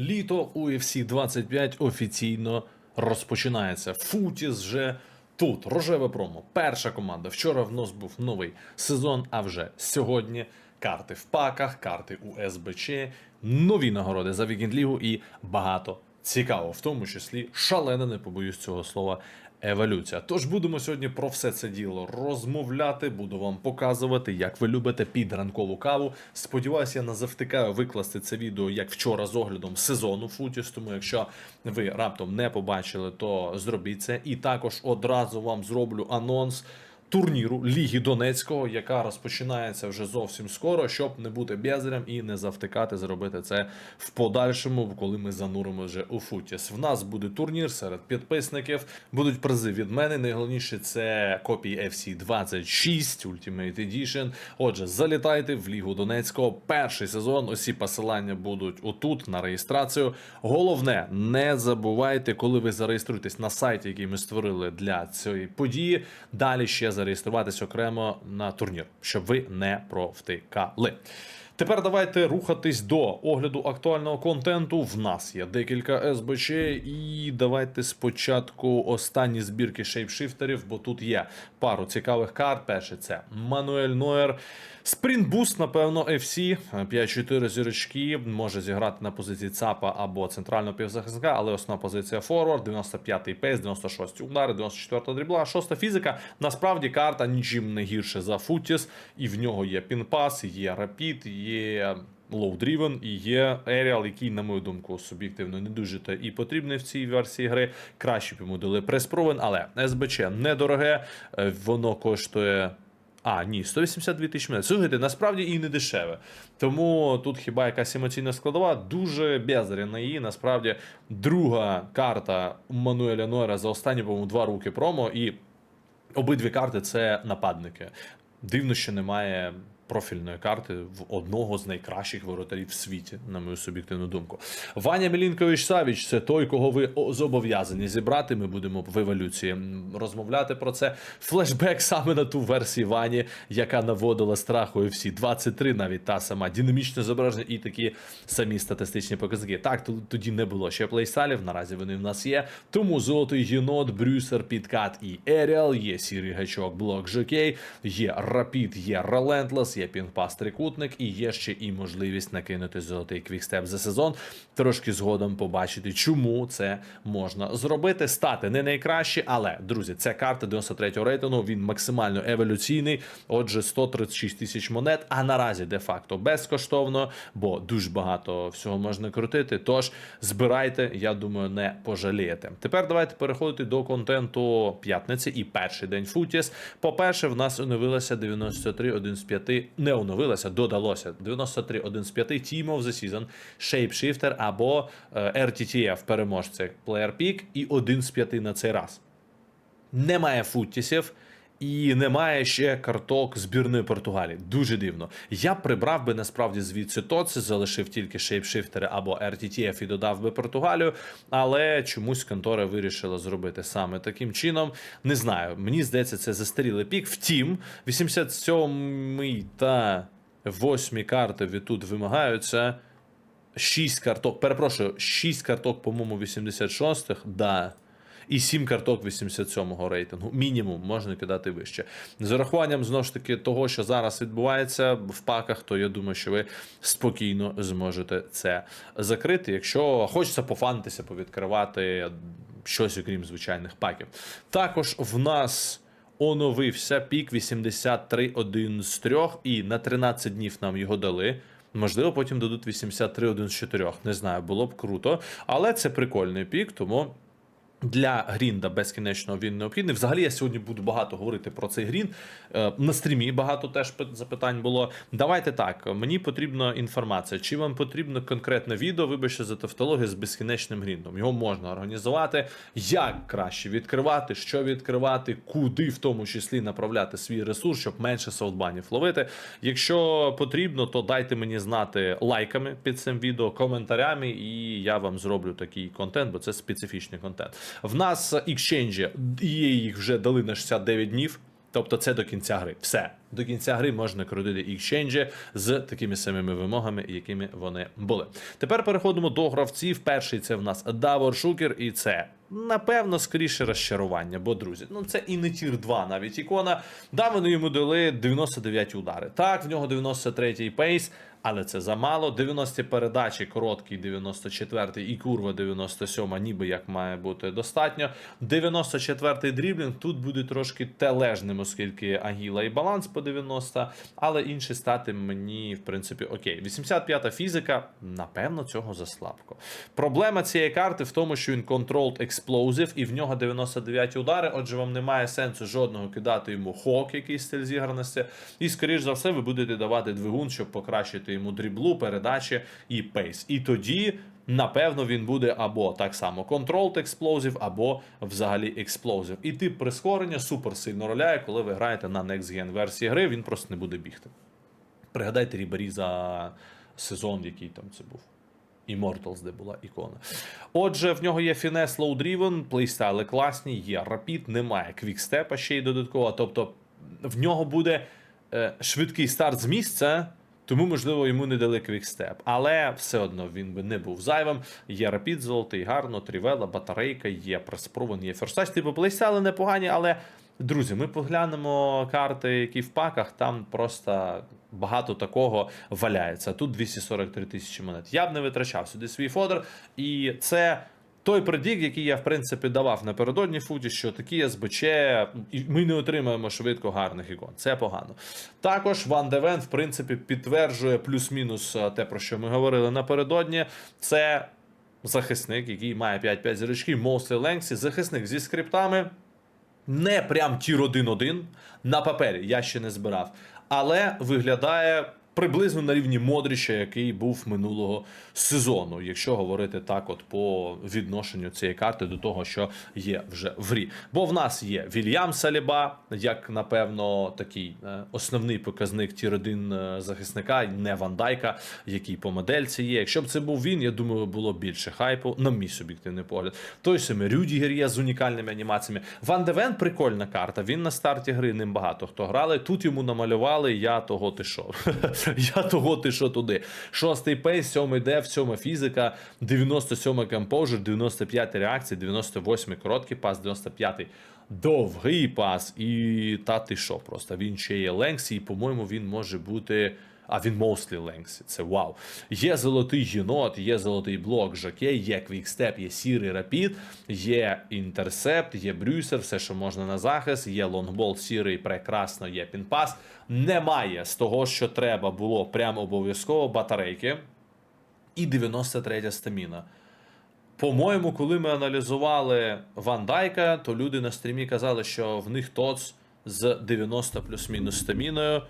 Літо UFC 25 офіційно розпочинається. Футіс вже тут. Рожеве промо. Перша команда. Вчора в нас був новий сезон, а вже сьогодні карти в паках, карти у СБЧ, нові нагороди за Вікінд-лігу і багато цікавого, в тому числі шалена, не побоюсь цього слова. Еволюція. Тож будемо сьогодні про все це діло розмовляти. Буду вам показувати, як ви любите під ранкову каву. Сподіваюся, я не завтикаю викласти це відео як вчора з оглядом сезону Футіс. Тому якщо ви раптом не побачили, то зробіть це. І також одразу вам зроблю анонс. Турніру Ліги Донецького, яка розпочинається вже зовсім скоро, щоб не бути бездарем і не завтикати зробити це в подальшому, коли ми зануримо вже у Футіс. В нас буде турнір серед підписників. Будуть призи від мене. Найголовніше це копії FC 26 Ultimate Edition. Отже, залітайте в Лігу Донецького. Перший сезон. Усі посилання будуть отут на реєстрацію. Головне, не забувайте, коли ви зареєструєтесь на сайті, який ми створили для цієї події. Далі ще зареєструватись окремо на турнір, щоб ви не провтикали. Тепер давайте рухатись до огляду актуального контенту. В нас є декілька СБЧ, і давайте спочатку останні збірки шейпшифтерів, бо тут є пару цікавих карт. Перше це Мануель Нойер. Спринтбуст, напевно, FC 5-4 зірочки може зіграти на позиції ЦАПа або центрального півзахисника, але основна позиція форвард, 95-й пейс, 96 удари, 94 дрібла, 6 фізика. Насправді карта нічим не гірше за Футіс, і в нього є пінпас, є рапід, є. Лоу-дрівен і є Aerial, який, на мою думку, суб'єктивно не дуже та і потрібний в цій версії гри. Краще б йому дали преспровен, але СБЧ недороге, е, воно коштує. А, ні, 182 тисячі монет. Слухайте, насправді і не дешеве. Тому тут хіба якась емоційна складова дуже бездаряна її. Насправді, друга карта Мануеля Нойера за останні, по-моєму, два роки промо, і обидві карти це нападники. Дивно, що немає профільної карти в одного з найкращих воротарів в світі, на мою суб'єктивну думку. Ваня Мілінкович Савіч це той, кого ви зобов'язані зібрати. Ми будемо в еволюції розмовляти про це. Флешбек саме на ту версію Вані, яка наводила страху всі 23, навіть та сама динамічне зображення і такі самі статистичні показники. Так, тоді не було ще плейстайлів. Наразі вони в нас є. Тому золотий єнот, Брюсер, Підкат і Еріал, є сірий гачок, блок Жокей, є Рапід, є Relentless, є пінпас трикутник, і є ще і можливість накинути золотий квікстеп за сезон. Трошки згодом побачити, чому це можна зробити. Стати не найкраще, але друзі, це карта 93-го рейтингу. Він максимально еволюційний. Отже, 136 тисяч монет. А наразі де-факто безкоштовно, бо дуже багато всього можна крутити. Тож збирайте, я думаю, не пожалієте. Тепер давайте переходити до контенту п'ятниці і перший день Футіс. По-перше, в нас оновилося 93 1 з 5. Не оновилося, додалося 93 1 з 5 Team of the Season, Shapeshifter або е, RTTF переможці Player Pick і 1 з 5 на цей раз. Немає футісів. І немає ще карток збірної Португалії. Дуже дивно. Я прибрав би насправді звідси Тоци, залишив тільки шейпшифтери або RTTF і додав би Португалію, але чомусь контора вирішила зробити саме таким чином. Не знаю. Мені здається, це застарілий пік. Втім, 87 та 8 карти відтут вимагаються. 6 карток, перепрошую, 6 карток, по-моєму, 86-х, да. І 7 карток 87-го рейтингу. Мінімум можна кидати вище. З урахуванням знову ж таки того, що зараз відбувається в паках, то я думаю, що ви спокійно зможете це закрити, якщо хочеться пофантися, повідкривати щось окрім звичайних паків. Також в нас. Оновився пік 83 1 з 3, і на 13 днів нам його дали. Можливо, потім дадуть 83 1 з 4. Не знаю, було б круто. Але це прикольний пік, тому. Для Грінда безкінечно він необхідний. Взагалі, я сьогодні буду багато говорити про цей Грін. Е, На стрімі багато теж пи- запитань було. Давайте так. Мені потрібна інформація. Чи вам потрібно конкретне відео, вибачте за тавтологію з безкінечним гріндом? Його можна організувати. Як краще відкривати, що відкривати, куди в тому числі направляти свій ресурс, щоб менше софтбанів ловити. Якщо потрібно, то дайте мені знати лайками під цим відео, коментарями, і я вам зроблю такий контент, бо це специфічний контент. В нас екшенджі є їх вже дали на 69 днів. Тобто це до кінця гри. Все. До кінця гри можна крутити екшенджі з такими самими вимогами, якими вони були. Тепер переходимо до гравців. Перший це в нас Давор Шукер, і це. Напевно, скоріше розчарування, бо друзі, ну це і не тір 2 навіть ікона. Да, вони йому дали 99 удари. Так, в нього 93-й пейс, але це замало. 90 передачі, короткий 94-й і курва 97 ніби як має бути достатньо. 94-й дріблінг тут буде трошки тележним, оскільки агіла і баланс по 90, але інші стати мені, в принципі, окей. 85-та фізика, напевно, цього заслабко. Проблема цієї карти в тому, що він controlled explosive, і в нього 99 удари. Отже, вам немає сенсу жодного кидати йому хок, який стиль зіграності. І, скоріш за все, ви будете давати двигун, щоб покращити йому дріблу, передачі і пейс. І тоді. Напевно, він буде або так само Controlled Explosive, або взагалі Explosive. І тип прискорення супер сильно роляє, коли ви граєте на Next Gen версії гри, він просто не буде бігти. Пригадайте Рібері за сезон, який там це був. Immortals, де була ікона. Отже, в нього є фінес Driven, плейстайли класні, є Rapid, немає квікстепа ще й додатково. Тобто в нього буде е, швидкий старт з місця. Тому, можливо, йому не дали квікстеп. Але все одно він би не був зайвим. Є рапід золотий, гарно, трівела, батарейка, є преспровен, є ферсач. Типу плейстайли непогані, але. Друзі, ми поглянемо карти, які в паках, там просто багато такого валяється. Тут 243 тисячі монет. Я б не витрачав сюди свій фодер. І це той предік, який я в принципі давав напередодні футі, що такі СБЧ, ми не отримаємо швидко гарних ікон. Це погано. Також Ван Девен, в принципі, підтверджує плюс-мінус е, те, про що ми говорили напередодні. Це захисник, який має 5-5 зірочків, Моусли Ленксі, захисник зі скриптами. Не прям тір 1-1 на папері, я ще не збирав. Але виглядає приблизно на рівні Модріча, який був минулого сезону, якщо говорити так, от по відношенню цієї карти до того, що є вже в грі. Бо в нас є Вільям Саліба, як напевно такий е, основний показник тір 1 е, захисника, не Вандайка, який по модельці є. Якщо б це був він, я думаю, було більше хайпу, на мій суб'єктивний погляд. Той самий Рюдігер є з унікальними анімаціями. Ван Девен прикольна карта. Він на старті гри ним багато хто грали. Тут йому намалювали я того ти що. Я того ти що туди. Шостий пейс, сьомий деф, сьома фізика, 97 компожер, 95 реакції, 98 короткий пас, 95 довгий пас. І та ти що просто. Він ще є Ленксі, і, по-моєму, він може бути. А він мослі Ленксі, це вау. Є золотий єнот, є золотий блок Жакей, є квікстеп, є сірий рапід, є інтерсепт, є брюсер, все, що можна на захист, є лонгбол сірий, прекрасно, є пінпас. Немає з того, що треба було прямо обов'язково батарейки. І 93 стаміна. По-моєму, коли ми аналізували Ван Дайка, то люди на стрімі казали, що в них ТОЦ з 90 плюс-мінус стаміною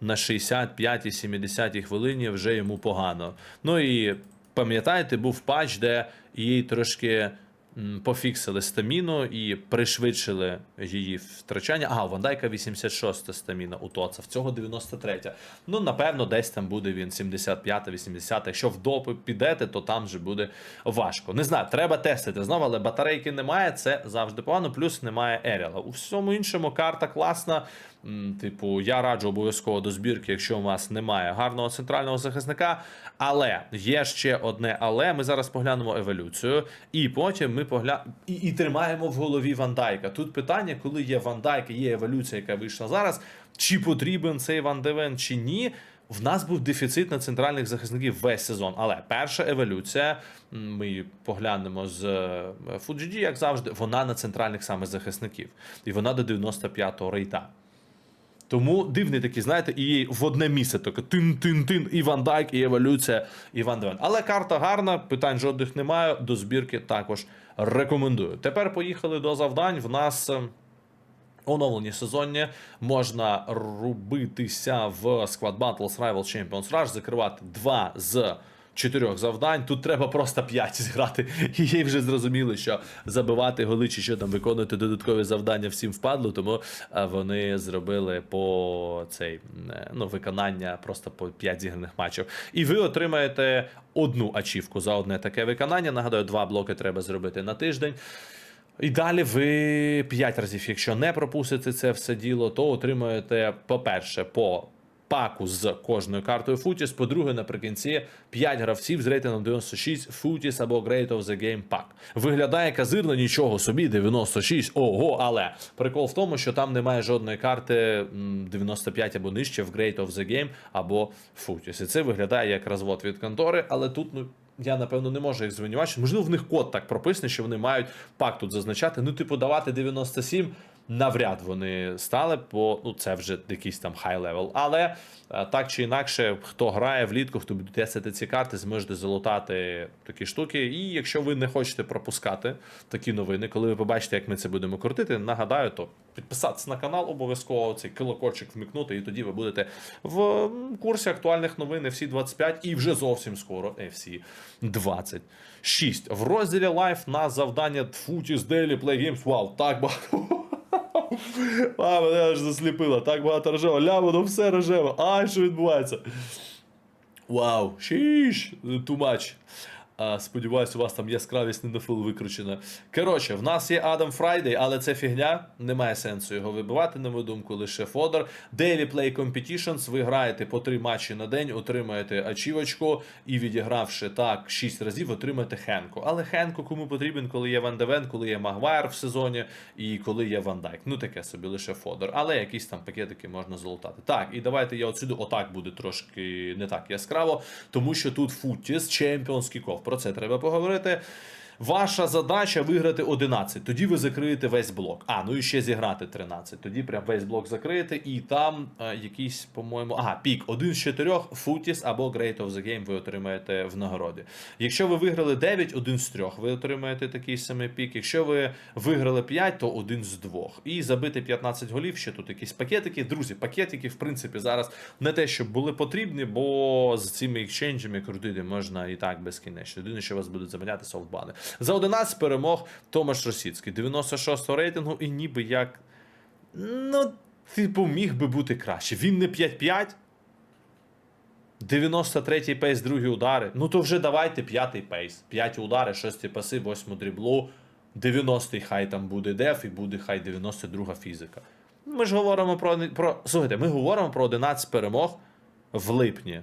на 65 70 хвилині вже йому погано. Ну і пам'ятаєте, був патч, де їй трошки пофіксили стаміну і пришвидшили її втрачання. Ага, Вандайка 86 стаміна у Тоца, в цього 93. Ну, напевно, десь там буде він 75-80. Якщо в допи підете, то там вже буде важко. Не знаю, треба тестити знову, але батарейки немає, це завжди погано, плюс немає Еріала. У всьому іншому карта класна. Типу, я раджу обов'язково до збірки, якщо у вас немає гарного центрального захисника. Але є ще одне але. Ми зараз поглянемо еволюцію, і потім ми погля... і, і тримаємо в голові Вандайка. Тут питання, коли є Вандайк, і є еволюція, яка вийшла зараз. Чи потрібен цей Ван Девен, чи ні? В нас був дефіцит на центральних захисників весь сезон. Але перша еволюція, ми поглянемо з е, FUGG, як завжди, вона на центральних саме захисників. І вона до 95-го рейта. Тому дивний такий, знаєте, і в одне місце таке тин-тин-тин, і Ван Дайк, і еволюція, і Ван Девен. Але карта гарна, питань жодних немає. До збірки також рекомендую. Тепер поїхали до завдань. В нас. е, Оновлені сезонні можна рубитися в Squad Battles Rival Champions Rush, закривати два з чотирьох завдань. Тут треба просто п'ять зіграти. І їй вже зрозуміли, що забивати голи чи що там виконувати додаткові завдання всім впадло, тому е, вони зробили по цей е, ну, виконання просто по 5 зіграних матчів. І ви отримаєте одну ачівку за одне таке виконання. Нагадаю, два блоки треба зробити на тиждень. І далі ви 5 разів, якщо не пропустите це все діло, то отримаєте, по-перше, по паку з кожною картою Футіс. По-друге, наприкінці 5 гравців з рейтингом 96 Футіс або Great of the Game Pack. Виглядає казирно, нічого собі, 96, ого, але прикол в тому, що там немає жодної карти м, 95 або нижче в Great of the Game або Футіс. І це виглядає як розвод від контори, але тут, ну. Я напевно не можу їх звинувачити. Можливо, в них код так прописаний, що вони мають пак тут зазначати. Ну, типу, давати 97 навряд вони стали, бо ну це вже якийсь там хай левел. Але е, так чи інакше, хто грає влітку, хто буде тестити ці карти, зможете залутати такі штуки. І якщо ви не хочете пропускати такі новини, коли ви побачите, як ми це будемо крутити, нагадаю, то підписатися на канал, обов'язково цей колокольчик вмикнути, і тоді ви будете в курсі актуальних новин FC 25 і вже зовсім скоро FC 26. В розділі Live на завдання Footies Daily Play Games. Вау, так багато. А, мене аж засліпило. Так багато рожево. Ля, воно все рожево. Ай, що відбувається? Вау, шіш. А, сподіваюсь, у вас там яскравість не дофил викручена. Коротше, в нас є Адам Фрайдей, але це фігня. Немає сенсу його вибивати, на мою думку, лише Фодор. Daily Play Competitions. Ви граєте по три матчі на день, отримаєте ачівочку і відігравши так 6 разів, отримаєте Хенку. Але Хенку кому потрібен, коли є Ван Девен, коли є Магуайр в сезоні і коли є Ван Дайк. Ну таке собі лише Фодор. Але якісь там пакетики можна залутати. Так, і давайте я отсюди отак буде трошки не так яскраво, тому що тут Футіс, чемпіонський ков. Про це треба поговорити. Ваша задача виграти 11, тоді ви закриєте весь блок. А, ну і ще зіграти 13. Тоді прям весь блок закриєте, і там е, якийсь, по-моєму, ага, пік. Один з чотирьох Футіс або Great of the Game ви отримаєте в нагороді. Якщо ви виграли 9, один з трьох, ви отримаєте такий самий пік. Якщо ви виграли 5, то один з двох. І забити 15 голів, ще тут якісь пакетики. Друзі, пакетики, в принципі, зараз не те, щоб були потрібні, бо з цими екшенджами крутити можна і так безкінечно. Єдине, що вас будуть заміняти софтбани. За 11 перемог Томаш Росіцький, 96-го рейтингу, і ніби як. Ну, типу, міг би бути краще. Він не 5-5. 93-й пейс, другі удари. Ну то вже давайте п'ятий пейс. П'яті удари, шості паси, восьму дріблу. 90-й хай там буде деф і буде хай 92 фізика. Ми ж говоримо про. про слухайте, ми говоримо про 11 перемог в липні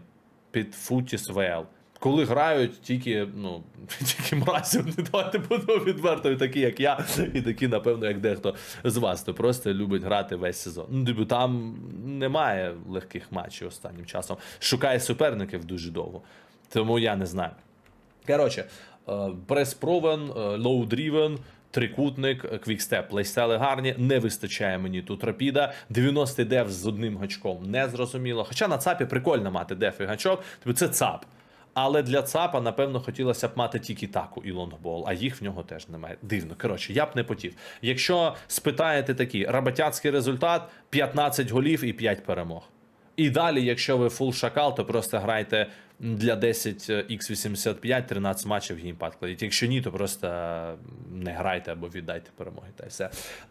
під Футіс ВЛ. Коли грають тільки, ну, тільки мразів, не давайте будемо відверто, такі, як я, і такі, напевно, як дехто з вас, хто просто любить грати весь сезон. Ну, типу, там немає легких матчів останнім часом. Шукає суперників дуже довго. Тому я не знаю. Коротше, прес-провен, лоу-дрівен, трикутник, квікстеп, плейстайли гарні, не вистачає мені тут рапіда. 90-й деф з одним гачком не зрозуміло. Хоча на ЦАПі прикольно мати деф і гачок, тобто це ЦАП. Але для ЦАПа, напевно, хотілося б мати тільки таку і лонгбол, а їх в нього теж немає. Дивно. Коротше, я б не потів. Якщо спитаєте такий рабатяцький результат: 15 голів і 5 перемог. І далі, якщо ви фул шакал, то просто грайте для 10x85 13 матчів геймпад кладіть. Якщо ні, то просто не грайте або віддайте перемоги. Та й все.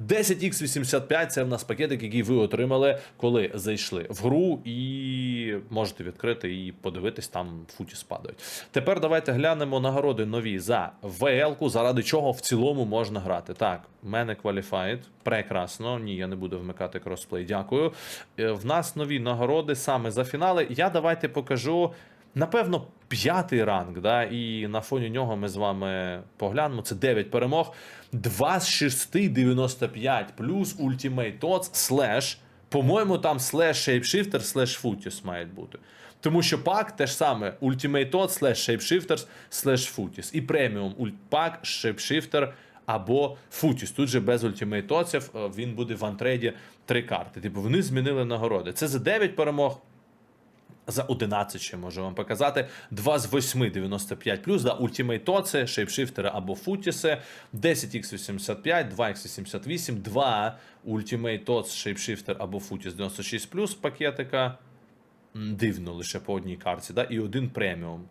10x85 це в нас пакетик, який ви отримали, коли зайшли в гру, і можете відкрити і подивитись, там футі спадають. Тепер давайте глянемо нагороди нові за ВЛ-ку, заради чого в цілому можна грати. Так, в мене Qualified. Прекрасно. Ні, я не буду вмикати кросплей. Дякую. Е, В нас нові нагороди саме за фінали. Я давайте покажу. Напевно, п'ятий ранг, да, і на фоні нього ми з вами поглянемо. Це 9 перемог. 2 з 6 95 плюс Ultimate Tots слеш. По-моєму, там слеш Shapeshifter, слеш Footis мають бути. Тому що пак те ж саме Ultimate Tots, слеш Shapeshifters, слеш Footis. І преміум ультпак, Shapeshifter або Footis. Тут же без Totsів е, він буде в антрейді три карти. Типу вони змінили нагороди. Це за 9 перемог. За 11 ще можу вам показати. 2 з 8 95 плюс, да, Toce, шейпшифтери або футіси, 10x85, 2x88, 2 Ultimate Tots, шейпшифтер або футіс 96 плюс пакетика. Дивно лише по одній карті, да, і один преміум.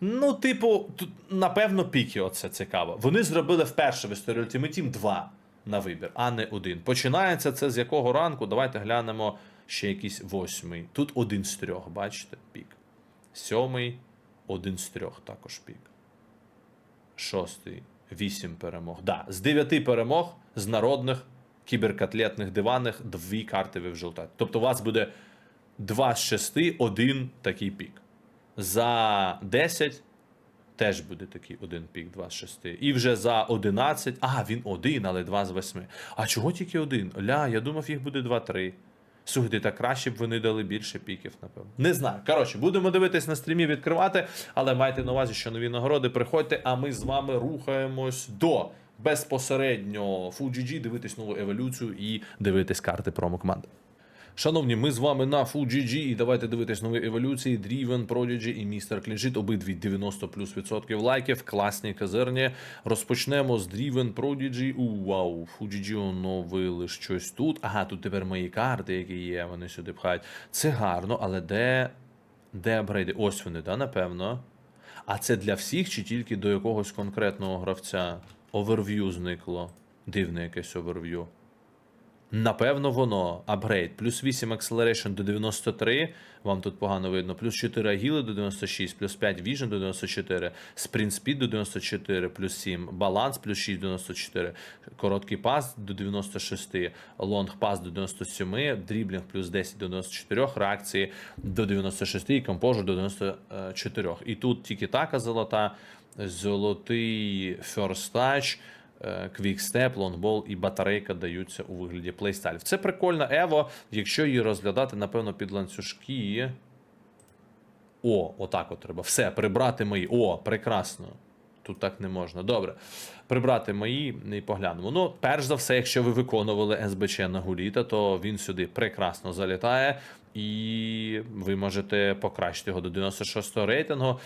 Ну, типу, тут, напевно, піки оце цікаво. Вони зробили вперше в історії Ultimate Team 2 на вибір, а не один. Починається це з якого ранку? Давайте глянемо ще якийсь восьмий. Тут один з трьох, бачите, пік. Сьомий, один з трьох також пік. Шостий. 8 перемог. Да, з 9 перемог з народних кіберкатлетних диванних дві карти ви вже лутаєте. Тобто у вас буде 2 з 6, один такий пік. За 10 теж буде такий один пік, 2 з 6. І вже за 11. А, він один, але 2 з 8. А чого тільки один? Ля, я думав, їх буде 2-3. Слухайте, та краще б вони дали більше піків, напевно. Не знаю. Коротше, будемо дивитись на стрімі, відкривати, але майте на увазі, що нові нагороди приходьте, а ми з вами рухаємось до безпосередньо FUGG, дивитись нову еволюцію і дивитись карти промокоманди. Шановні, ми з вами на FUGG і давайте дивитись нові еволюції. Driven, Prodigy і Містер Кліншит. Обидві 90 плюс відсотків лайків. Класні казирні. Розпочнемо з Driven Prodigy. У вау, FUGG оновили щось тут. Ага, тут тепер мої карти, які є, вони сюди пхають. Це гарно, але де. Де апгрейди? Ось вони, да, напевно. А це для всіх чи тільки до якогось конкретного гравця? Оверв'ю зникло. Дивне якесь оверв'ю. Напевно, воно. Апгрейд. Плюс 8 Acceleration до 93. Вам тут погано видно. Плюс 4 Агіли до 96, плюс 5 Vision до 94, Sprint Speed до 94, плюс 7, Баланс плюс 6 до 94, короткий пас до 96, лонг пас до 97, дріблінг плюс 10 до 94, реакції до 96 і компожу до 94. І тут тільки така золота, золотий First Touch, е, квікстеп, лонгбол і батарейка даються у вигляді плейстайлів. Це прикольна Ево, якщо її розглядати, напевно, під ланцюжки. О, отак от треба. Все, прибрати мої. О, прекрасно. Тут так не можна. Добре. Прибрати мої і поглянемо. Ну, перш за все, якщо ви виконували СБЧ на Гуліта, то він сюди прекрасно залітає, і ви можете покращити його до 96 рейтингу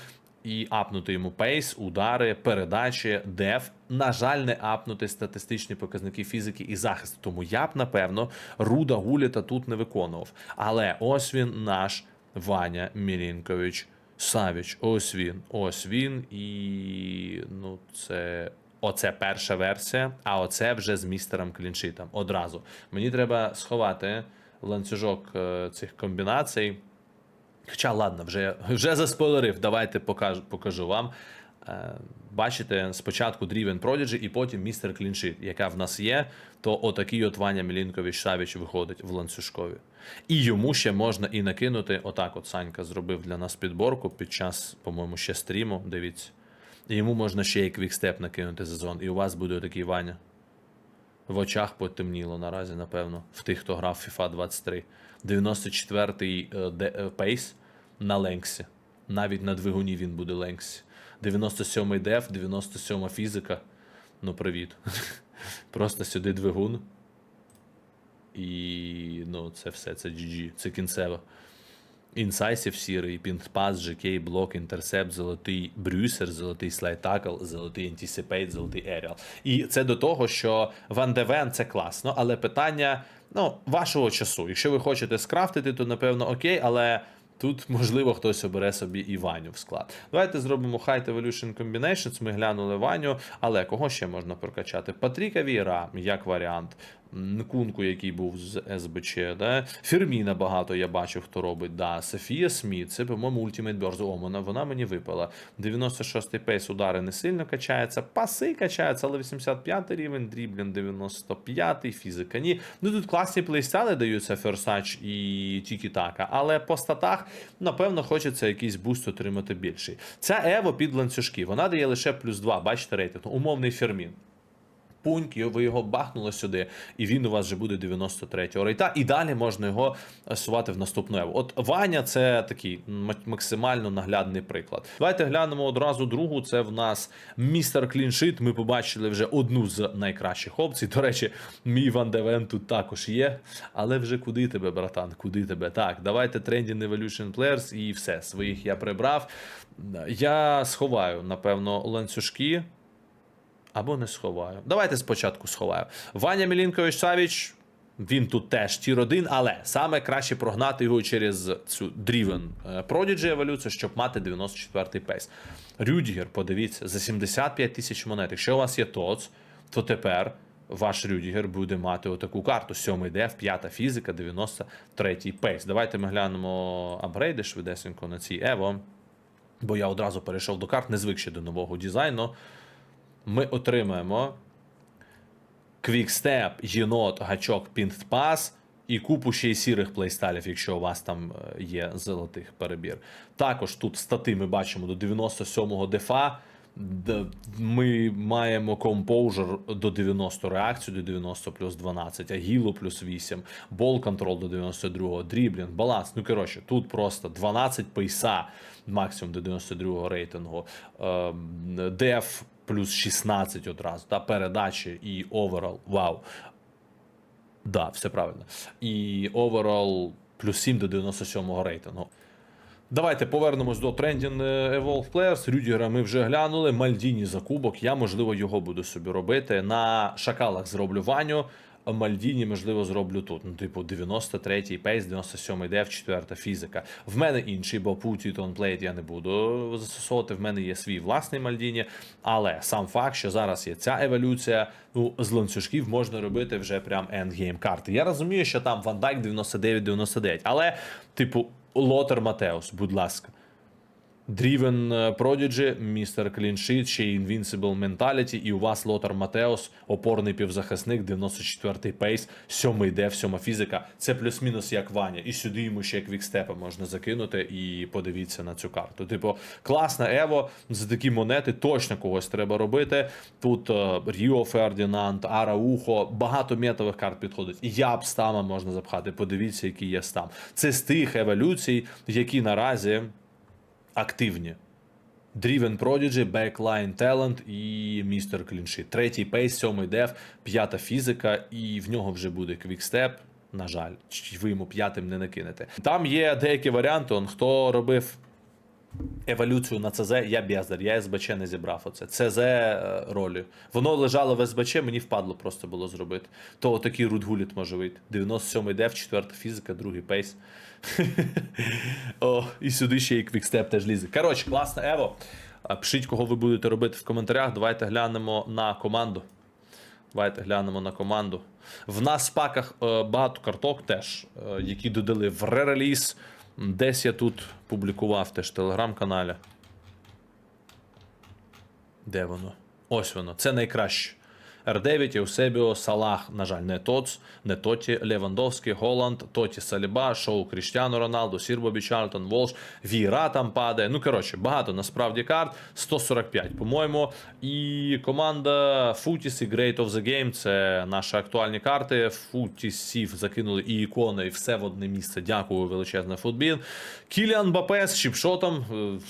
і апнути йому пейс, удари, передачі, деф. На жаль, не апнути статистичні показники фізики і захисту. Тому я б, напевно, Руда Гуліта тут не виконував. Але ось він наш Ваня Мілінкович Савіч. Ось він. Ось він. І ну, це. Оце перша версія, а оце вже з містером кліншитом. Одразу. Мені треба сховати ланцюжок е, цих комбінацій. Хоча, ладно, вже, вже заспойлерив. Давайте покажу, покажу вам. Е, Бачите, спочатку Driven Prodigy і потім містер Кліншит, яка в нас є, то отакий от Ваня Мілінкович Савіч виходить в ланцюжкові. І йому ще можна і накинути. Отак, от Санька зробив для нас підборку під час, по-моєму, ще стріму. Дивіться. І йому можна ще і квікстеп накинути за. І у вас буде такий Ваня. В очах потемніло наразі, напевно, в тих, хто грав FIFA 23. 94-й е, е, пейс на Ленксі. Навіть на двигуні він буде Ленксі. 97-й деф, 97 фізика. Ну, привіт. Просто сюди двигун. І ну, це все, це GG, це кінцево. Інсайсів сірий, пінг-пас, GK, блок, інтерсепт, золотий брюсер, золотий слайд-такл, золотий антисипейт, золотий еріал. І це до того, що Ван Девен це класно, але питання ну, вашого часу. Якщо ви хочете скрафтити, то напевно окей, але тут можливо хтось обере собі і Ваню в склад. Давайте зробимо Height Evolution Combinations. Ми глянули Ваню, але кого ще можна прокачати? Патріка Віра, як варіант. Нкунку, який був з СБЧ, да? Ферміна багато я бачив, хто робить. Да. Софія Сміт, це, по-моєму, Ultimate Burst. О, вона, мені випала. 96-й пейс удари не сильно качається, паси качаються, але 85 рівень, дріблін 95-й, фізика ні. Ну тут класні плейстайли даються Ферсач і тільки така, але по статах, напевно, хочеться якийсь буст отримати більший. Ця Ево під ланцюжки, вона дає лише плюс 2, бачите рейтинг, умовний фермін пуньк, і ви його бахнули сюди, і він у вас вже буде 93-го рейта. І далі можна його сувати в наступну еву. От Ваня це такий максимально наглядний приклад. Давайте глянемо одразу другу. Це в нас містер Кліншит. Ми побачили вже одну з найкращих опцій. До речі, мій Ван Девен тут також є. Але вже куди тебе, братан? Куди тебе? Так, давайте Trending Evolution Players і все. Своїх я прибрав. Я сховаю, напевно, ланцюжки. Або не сховаю. Давайте спочатку сховаю. Ваня Мілінкович Савіч. Він тут теж тір 1, але саме краще прогнати його через цю Driven е, Prodigy еволюцію, щоб мати 94-й пейс. Рюдігер, подивіться, за 75 тисяч монет. Якщо у вас є ТОЦ, то тепер ваш Рюдігер буде мати отаку карту: 7 деф, 5 фізика, 93-й пейс. Давайте ми глянемо апгрейди швидесенько на цій Ево. Бо я одразу перейшов до карт, не звик ще до нового дизайну. Ми отримаємо квікстеп, єнот, гачок, пінтпас і купу ще й сірих плейстайлів, якщо у вас там е, є золотих перебір. Також тут стати ми бачимо до 97-го дефа. Ми маємо компоужер до 90 реакцію до 90 плюс 12, агілу плюс 8, бол контрол до 92, дріблінг, баланс. Ну коротше, тут просто 12 пейса максимум до 92 рейтингу. Ем, Деф плюс 16 одразу, та передачі і оверал. Вау. Да, все правильно. І оверал плюс 7 до 97-го рейтингу. Давайте повернемось до Trending Evolve Players. Рюдігера ми вже глянули. Мальдіні за кубок. Я, можливо, його буду собі робити. На шакалах зроблю Ваню. Мальдіні, можливо, зроблю тут. Ну, типу, 93-й пейс, 97-й деф, 4 фізика. В мене інший, бо путі тонплейт я не буду застосовувати. В мене є свій власний Мальдіні. Але сам факт, що зараз є ця еволюція, ну, з ланцюжків можна робити вже прям ендгейм карти. Я розумію, що там Ван Дайк 99-99, але, типу, Лотер Матеус, будь ласка. Driven е, Prodigy, Містер Кліншит, ще й Invincible Mentality, і у вас Лотар Матеус, опорний півзахисник, 94-й пейс, 7-й деф, 7 фізика. Це плюс-мінус як Ваня. І сюди йому ще квікстепи можна закинути і подивіться на цю карту. Типу, класна Ево, за такі монети точно когось треба робити. Тут е, Ріо Фердінанд, Араухо, багато метових карт підходить. Я б стама можна запхати. Подивіться, який є стам. Це з тих еволюцій, які наразі активні. Driven Prodigy, Backline Talent і Містер Клінші. Третій пейс, сьомий деф, п'ята фізика, і в нього вже буде квікстеп. На жаль, ви йому п'ятим не накинете. Там є деякі варіанти. Он, хто робив еволюцію на ЦЗ, я бездар, я СБЧ не зібрав оце. ЦЗ е, ролі. Воно лежало в СБЧ, мені впадло просто було зробити. То отакий рудгуліт може вийти. 97-й деф, 4 фізика, другий пейс. О, і сюди ще і квікстеп теж лізе. Коротше, класне Ево. Пишіть, кого ви будете робити в коментарях. Давайте глянемо на команду. Давайте глянемо на команду. В нас в паках е, багато карток теж, е, які додали в ререліз. Десь я тут публікував теж телеграм-каналі. Де воно? Ось воно. Це найкраще. Р9, Еусебіо, Салах, на жаль, не Тоц, не Тоті, Левандовський, Голланд, Тоті Саліба, Шоу Кріштіану Роналду, Сірбобі Чарлтон, Волш, Віра там падає. Ну, коротше, багато насправді карт. 145, по-моєму. І команда Футіс і Great of the Game це наші актуальні карти. Футісів закинули і ікони, і все в одне місце. Дякую, величезне футбін. Кіліан Бапе з чіпшотом.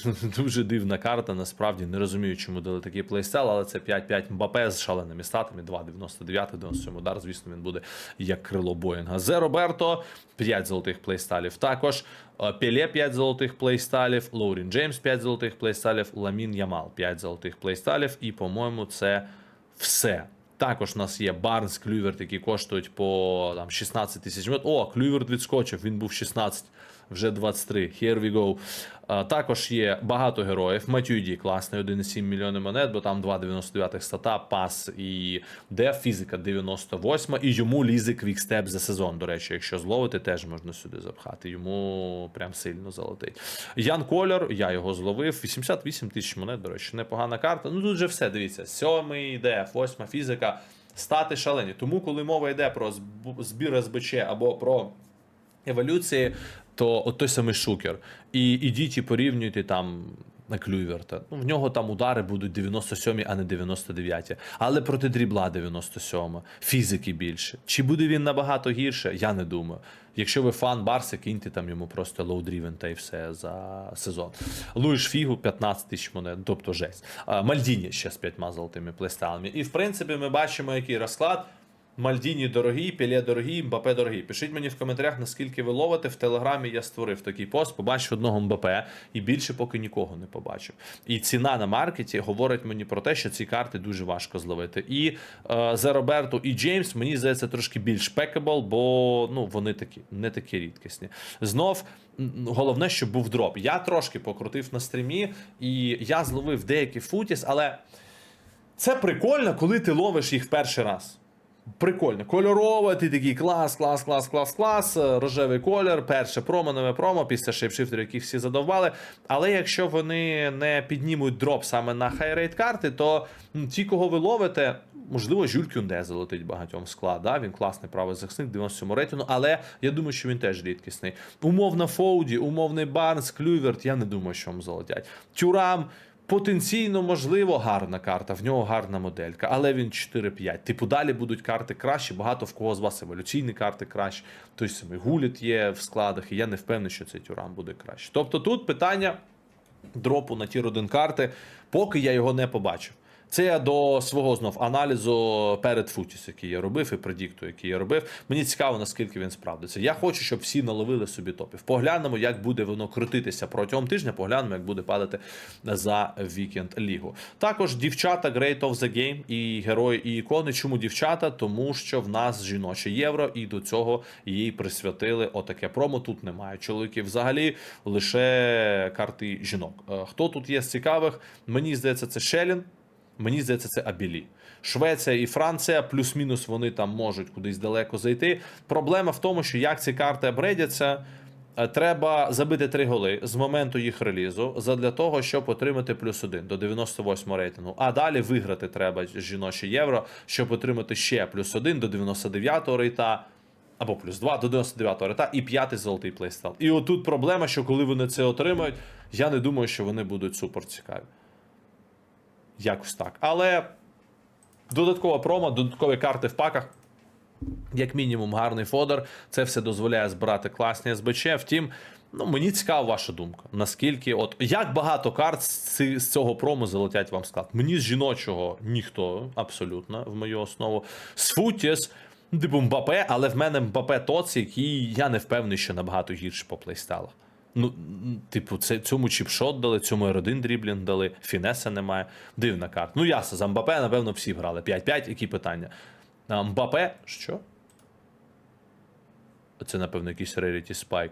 Е, Дуже дивна карта. Насправді не розумію, чому дали такий плейстайл, але це 5-5 Мбапе з шаленими статами. 2,99, 97 удар. Звісно, він буде як крило Боїнга. Зе Роберто 5 золотих плейстайлів. Також е, Пеле 5 золотих плейстайлів, Лоурін Джеймс 5 золотих плейстайлів, Ламін Ямал 5 золотих плейстайлів. І, по-моєму, це все. Також у нас є Барнс, Клюверт, які коштують по там, 16 тисяч. О, Клюверт відскочив, він був 16, вже 23. Here we go. Також є багато героїв. Матюді класний, 1,7 мільйони монет, бо там 2,99 стата, пас і деф, фізика 98, і йому лізе квікстеп за сезон. До речі, якщо зловити, теж можна сюди запхати. Йому прям сильно залетить. Ян Кольор, я його зловив. 88 тисяч монет, до речі, непогана карта. Ну тут же все, дивіться. Сьомий деф, восьма фізика. Стати шалені. Тому, коли мова йде про збір СБЧ або про еволюції, то от той самий шукер. І ідіть і порівнюйте там на Клюверта. Ну, в нього там удари будуть 97, а не 99. Але проти дрібла 97, фізики більше. Чи буде він набагато гірше? Я не думаю. Якщо ви фан Барси, киньте там йому просто лоудрівен та й все за сезон. Луїш Фігу 15 тисяч монет, тобто жесть. Мальдіні ще з п'ятьма золотими плейстайлами. І в принципі ми бачимо, який розклад. Мальдіні дорогі, Пілє дорогі, Мбапе дорогі. Пишіть мені в коментарях, наскільки ви ловите. В телеграмі я створив такий пост, побачив одного Мбапе і більше поки нікого не побачив. І ціна на маркеті говорить мені про те, що ці карти дуже важко зловити. І е, за Роберту і Джеймс, мені здається, трошки більш пекабл, бо ну, вони такі, не такі рідкісні. Знов. Головне, щоб був дроп. Я трошки покрутив на стрімі, і я зловив деякі футіс, але це прикольно, коли ти ловиш їх перший раз. Прикольно, кольорове, ти такий клас, клас, клас, клас, клас. е, Рожевий колір, перше промо, нове промо, після шейпшифтерів, яких всі задовбали. Але якщо вони не піднімуть дроп саме на хайрейт карти, то ті, кого ви ловите, можливо, Жюль Кюнде залетить багатьом склад. Да? Він класний правий захисник, 97 рейтингу, але я думаю, що він теж рідкісний. Умовно Фоуді, умовний Барнс, Клюверт, я не думаю, що вам залетять. Тюрам. Потенційно, можливо, гарна карта, в нього гарна моделька, але він 4-5. Типу, далі будуть карти кращі, багато в кого з вас еволюційні карти кращі. Той самий Гуліт є в складах, і я не впевнений, що цей тюран буде краще. Тобто тут питання дропу на тір 1 карти, поки я його не побачив. Це я до свого знов аналізу перед Футіс, який я робив, і предікту, який я робив. Мені цікаво, наскільки він справдиться. Я хочу, щоб всі наловили собі топів. Поглянемо, як буде воно крутитися протягом тижня. Поглянемо, як буде падати за вікенд лігу. Також дівчата Great of the Game і герої і ікони. Чому дівчата? Тому що в нас жіноче євро, і до цього їй присвятили отаке промо. Тут немає чоловіків. Взагалі лише карти жінок. Е, Хто тут є з цікавих? Мені здається, це Шелін. Мені здається, це Абілі. Швеція і Франція, плюс-мінус вони там можуть кудись далеко зайти. Проблема в тому, що як ці карти апгрейдяться, е, треба забити три голи з моменту їх релізу задля того, щоб отримати плюс один до 98 рейтингу. А далі виграти треба жіноче євро, щоб отримати ще плюс один до 99 рейта. Або плюс 2 до 99 рейта і п'ятий золотий плейстайл. І отут проблема, що коли вони це отримають, я не думаю, що вони будуть супер цікаві. Якось так. Але додаткова промо, додаткові карти в паках. Як мінімум, гарний фодер. Це все дозволяє збирати класні СБЧ. Втім, ну мені цікава ваша думка. Наскільки, от як багато карт з, цього промо залетять вам склад? Мені з жіночого ніхто абсолютно в мою основу. З Футіс, типу Мбапе, але в мене Мбапе Тоц, який я не впевнений, що набагато гірше по плейстайлах. Ну, типу, це, цьому чіпшот дали, цьому R1 дріблінг дали, фінеса немає. Дивна карта. Ну, ясно, за Мбапе, напевно, всі грали. 5-5, які питання? А, Мбапе, що? Це, напевно, якийсь Rarity Spike.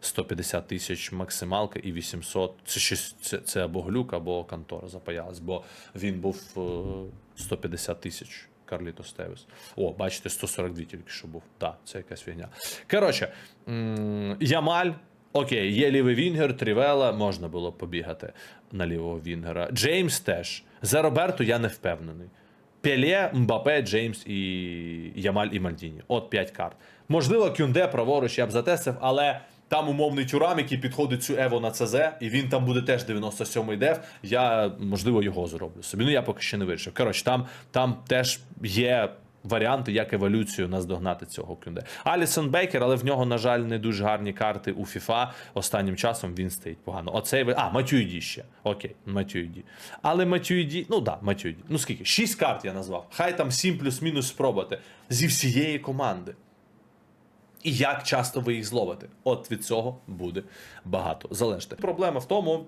150 тисяч максималка і 800. Це, щось, це, це або глюк, або контора запаялась, бо він був е, 150 тисяч. Карліто Стевес. О, бачите, 142 тільки що був. Так, це якась фігня. Коротше, Ямаль. Окей, є лівий Вінгер, Трівела, можна було побігати на лівого Вінгера. Джеймс теж. За Роберту я не впевнений. Пеле, Мбапе, Джеймс і Ямаль і Мальдіні. От 5 карт. Можливо, Кюнде праворуч я б затестив, але там умовний тюрам, який підходить цю Ево на ЦЗ, і він там буде теж 97-й деф. Я, можливо, його зроблю собі. Ну, я поки ще не вирішив. Коротше, там, там теж є. Варіанти, як еволюцію наздогнати цього кюнде. Алісон Бейкер, але в нього, на жаль, не дуже гарні карти у FIFA. Останнім часом він стоїть погано. Оцей. А, Матюйді ще. Окей, Матюйді. Але Матюйді, ну да, Матюйді. Ну скільки? Шість карт я назвав. Хай там сім плюс-мінус спробувати. Зі всієї команди. І як часто ви їх зловите? От від цього буде багато залежати. Проблема в тому,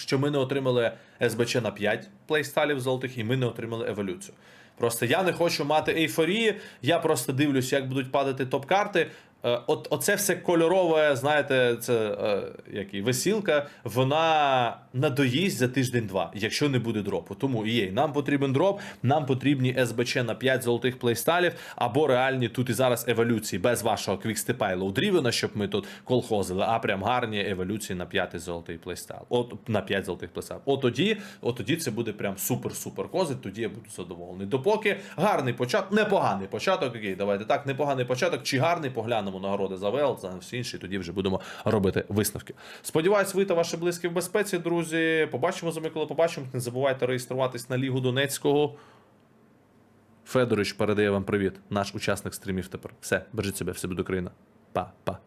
що ми не отримали СБЧ на 5 плейстайлів золотих, і ми не отримали еволюцію. Просто я не хочу мати ейфорії, я просто дивлюсь, як будуть падати топ-карти. Е, От оце все кольорове, знаєте, це е, як і весілка, вона надоїсть за тиждень-два, якщо не буде дропу. Тому є, нам потрібен дроп, нам потрібні СБЧ на 5 золотих плейстайлів, або реальні тут і зараз еволюції без вашого квікстепа і лоудрівена, щоб ми тут колхозили, а прям гарні еволюції на 5 золотий плейстайл. От на 5 золотих плейстайл. От тоді, от тоді це буде прям супер-супер козит, тоді я буду задоволений. Допоки гарний початок, непоганий початок. Окей, давайте так, непоганий початок, чи гарний, поглянемо нагороди за ВЛ, за всі інші, тоді вже будемо робити висновки. Сподіваюсь, ви та ваші близькі в безпеці, друзі. Побачимо з вами, коли побачимо. Не забувайте реєструватись на Лігу Донецького. Федорович передає вам привіт, наш учасник стрімів тепер. Все, бережіть себе, все буде Україна. Па-па.